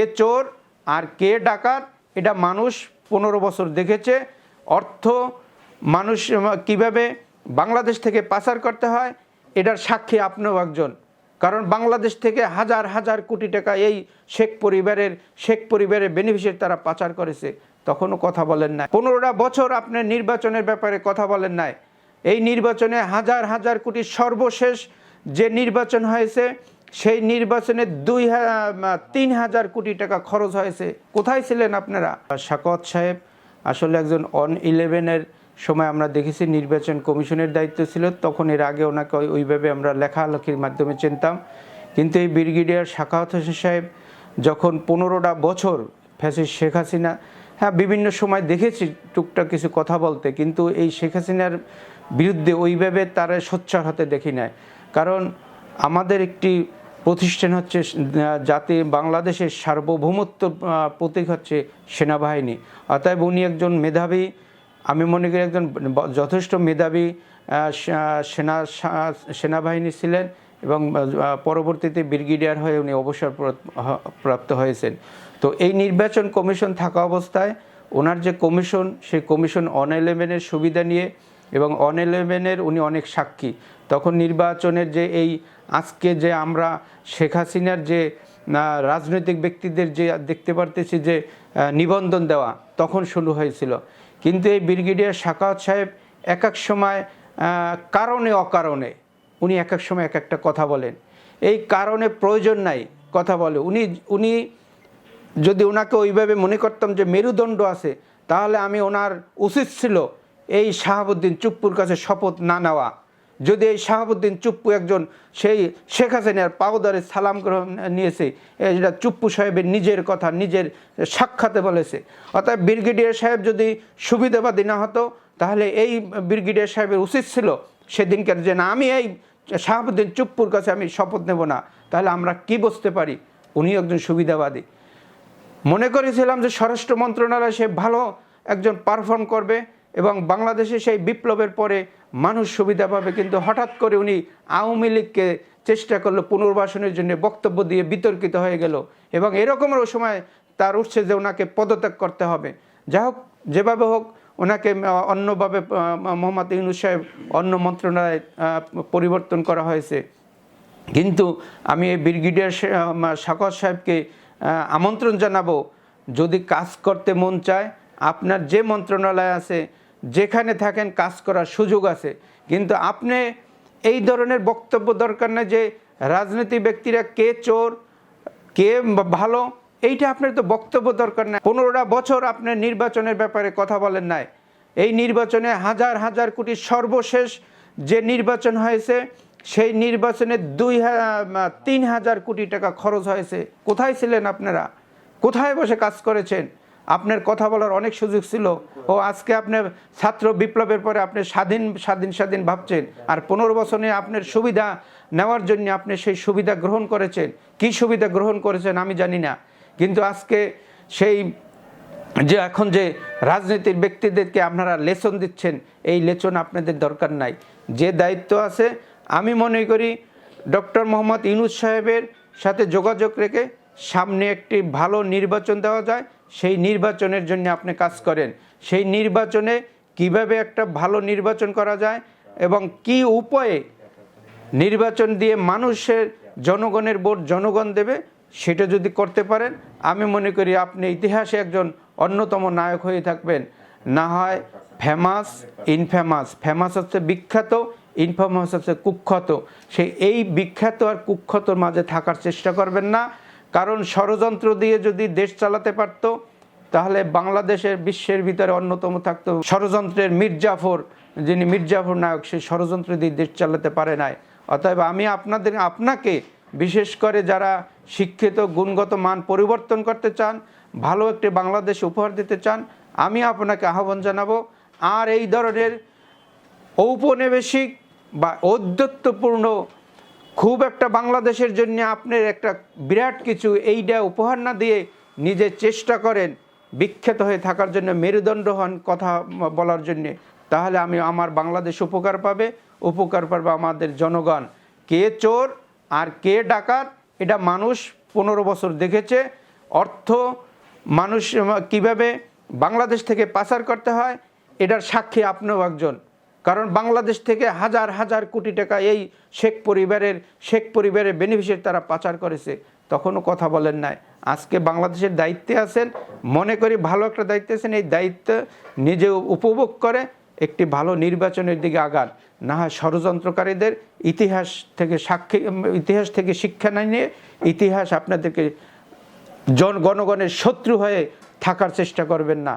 কে চোর আর কে ডাকাত, এটা মানুষ পনেরো বছর দেখেছে। অর্থ মানুষ কীভাবে বাংলাদেশ থেকে পাচার করতে হয়, এটার সাক্ষী আপনিও একজন। কারণ বাংলাদেশ থেকে হাজার হাজার কোটি টাকা এই শেখ পরিবারের শেখ পরিবারের বেনিফিশিয়ারি তারা পাচার করেছে। তখনও কথা বলেন না পনেরোটা বছর আপনি নির্বাচনের ব্যাপারে কথা বলেন নাই। এই নির্বাচনে হাজার হাজার কোটি সর্বশেষ যে নির্বাচন হয়েছে সেই নির্বাচনে দুই তিন হাজার কোটি টাকা খরচ হয়েছে। কোথায় ছিলেন আপনারা? শাকত সাহেব, আসলে একজন অন ইলেভেনের সময় আমরা দেখেছি নির্বাচন কমিশনের দায়িত্ব ছিল, তখন এর আগে ওনাকে ওইভাবে আমরা লেখালেখির মাধ্যমে চিনতাম। কিন্তু এই ব্রিগেডিয়ার শাখাওয়াত হোসেন সাহেব যখন পনেরোটা বছর ফ্যাসিস শেখ হাসিনা হ্যাঁ বিভিন্ন সময় দেখেছি টুকটাক কিছু কথা বলতে, কিন্তু এই শেখ হাসিনার বিরুদ্ধে ওইভাবে তারা সোচ্চার হতে দেখি নাই। কারণ আমাদের একটি প্রতিষ্ঠান হচ্ছে যাতে বাংলাদেশের সার্বভৌমত্ব প্রতীক হচ্ছে সেনাবাহিনী। অতএব উনি একজন মেধাবী, আমি মনে করি একজন যথেষ্ট মেধাবী সেনা সেনাবাহিনী ছিলেন এবং পরবর্তীতে ব্রিগেডিয়ার হয়ে উনি অবসর প্রাপ্ত হয়েছেন। তো এই নির্বাচন কমিশন থাকা অবস্থায়, ওনার যে কমিশন, সেই কমিশন অন ইলেভেনের সুবিধা নিয়ে এবং অন ইলেভেনের উনি অনেক সাক্ষী। তখন নির্বাচনের যে এই আজকে যে আমরা শেখ হাসিনার যে রাজনৈতিক ব্যক্তিদের যে দেখতে পারতেছি যে নিবন্ধন দেওয়া তখন শুরু হয়েছিল। কিন্তু এই ব্রিগেডিয়ার শাকাওয়াত সাহেব এক এক সময় কারণে অকারণে উনি এক এক সময় এক একটা কথা বলেন। এই কারণে প্রয়োজন নাই কথা বলে। উনি উনি যদি ওনাকে ওইভাবে মনে করতাম যে মেরুদণ্ড আছে, তাহলে আমি ওনার উচিত ছিল এই শাহাবুদ্দিন চুপ্পুর কাছে শপথ না নেওয়া। যদি এই শাহাবুদ্দিন চুপ্পু একজন সেই শেখ হাসিনার পাউদারে সালাম নিয়েছে এটা চুপ্পু সাহেবের নিজের কথা, নিজের সাক্ষাতে বলেছে, অর্থাৎ ব্রিগেডিয়ার সাহেব যদি সুবিধাবাদী না হতো, তাহলে এই ব্রিগেডিয়ার সাহেবের উচিত ছিল সেদিনকার যে না, আমি এই শাহাবুদ্দিন চুপ্পুর কাছে আমি শপথ নেব না, তাহলে আমরা কি বুঝতে পারি? উনি একজন সুবিধাবাদী। মনে করেছিলাম যে স্বরাষ্ট্র মন্ত্রণালয় সে ভালো একজন পারফর্ম করবে এবং বাংলাদেশে সেই বিপ্লবের পরে মানুষ সুবিধা পাবে, কিন্তু হঠাৎ করে উনি আওয়ামী লীগকে চেষ্টা করল পুনর্বাসনের জন্য, বক্তব্য দিয়ে বিতর্কিত হয়ে গেল। এবং এরকমেরও সময় তার উঠছে যে ওনাকে পদত্যাগ করতে হবে। যা হোক, যেভাবে হোক, ওনাকে অন্যভাবে মোহাম্মদ ইউনুস সাহেব অন্য মন্ত্রণালয়ে পরিবর্তন করা হয়েছে। কিন্তু আমি এই ব্রিগেডিয়ার সাকর সাহেবকে আমন্ত্রণ জানাব, যদি কাজ করতে মন চায়, আপনার যে মন্ত্রণালয় আছে যেখানে থাকেন, কাজ করার সুযোগ আছে। কিন্তু আপনি এই ধরনের বক্তব্য দরকার না যে রাজনীতি ব্যক্তিরা কে চোর, কে ভালো, এইটা আপনার তো বক্তব্য দরকার নাই পনেরোটা বছর আপনার নির্বাচনের ব্যাপারে কথা বলেন নাই। এই নির্বাচনে হাজার হাজার কোটি সর্বশেষ যে নির্বাচন হয়েছে, সেই নির্বাচনে দুই তিন হাজার কোটি টাকা খরচ হয়েছে। কোথায় ছিলেন আপনারা? কোথায় বসে কাজ করেছেন? আপনার কথা বলার অনেক সুযোগ ছিল। ও আজকে আপনার ছাত্র বিপ্লবের পরে আপনি স্বাধীন স্বাধীন স্বাধীন ভাবছেন। আর পনেরো বছরে আপনার সুবিধা নেওয়ার জন্য আপনি সেই সুবিধা গ্রহণ করেছেন। কি সুবিধা গ্রহণ করেছেন আমি জানি না। কিন্তু আজকে সেই যে এখন যে রাজনীতির ব্যক্তিদেরকে আপনারা লেসন দিচ্ছেন, এই লেসন আপনাদের দরকার নাই। যে দায়িত্ব আছে, আমি মনে করি ডক্টর মোহাম্মদ ইনুজ সাহেবের সাথে যোগাযোগ রেখে সামনে একটি ভালো নির্বাচন দেওয়া যায়। সেই নির্বাচনের জন্য আপনি কাজ করেন। সেই নির্বাচনে কীভাবে একটা ভালো নির্বাচন করা যায় এবং কি উপায়ে নির্বাচন দিয়ে মানুষের জনগণের ভোট জনগণ দেবে, সেটা যদি করতে পারেন, আমি মনে করি আপনি ইতিহাসে একজন অন্যতম নায়ক হয়ে থাকবেন। না হয় ফেমাস ইনফেমাস। ফেমাস হচ্ছে বিখ্যাত, ইনফেমাস হচ্ছে কুখ্যাত। সেই এই বিখ্যাত আর কুখ্যাতর মাঝে থাকার চেষ্টা করবেন না। কারণ ষড়যন্ত্র দিয়ে যদি দেশ চালাতে পারতো, তাহলে বাংলাদেশের বিশ্বের ভিতরে অন্যতম থাকতো ষড়যন্ত্রের মির্জাফর, যিনি মির্জাফর নায়ক সেই ষড়যন্ত্র দিয়ে দেশ চালাতে পারে নাই। অতএব আমি আপনাদের, আপনাকে বিশেষ করে যারা শিক্ষিত, গুণগত মান পরিবর্তন করতে চান, ভালো একটি বাংলাদেশ উপহার দিতে চান, আমি আপনাকে আহ্বান জানাব, আর এই ধরনের ঔপনিবেশিক বা ঔদ্ধত্যপূর্ণ খুব একটা বাংলাদেশের জন্য আপনার একটা বিরাট কিছু এইটা উপহার না দিয়ে নিজে চেষ্টা করেন বিখ্যাত হয়ে থাকার জন্য, মেরুদণ্ড হন কথা বলার জন্যে, তাহলে আমি আমার বাংলাদেশ উপকার পাবে উপকার পাবে আমাদের জনগণ। কে চোর আর কে ডাকাত, এটা মানুষ পনেরো বছর দেখেছে। অর্থ মানুষ কীভাবে বাংলাদেশ থেকে পাচার করতে হয়, এটার সাক্ষী আপনিও একজন। কারণ বাংলাদেশ থেকে হাজার হাজার কোটি টাকা এই শেখ পরিবারের শেখ পরিবারের বেনিফিশিয়ারি তারা পাচার করেছে। তখনও কথা বলেন নাই। আজকে বাংলাদেশের দায়িত্বে আছেন, মনে করি ভালো একটা দায়িত্বে আছেন, এই দায়িত্ব নিজে উপভোগ করে একটি ভালো নির্বাচনের দিকে আগান। না হয় ষড়যন্ত্রকারীদের ইতিহাস থেকে সাক্ষী, ইতিহাস থেকে শিক্ষা না নিয়ে ইতিহাস আপনাদেরকে জন, গণগণের শত্রু হয়ে থাকার চেষ্টা করবেন না।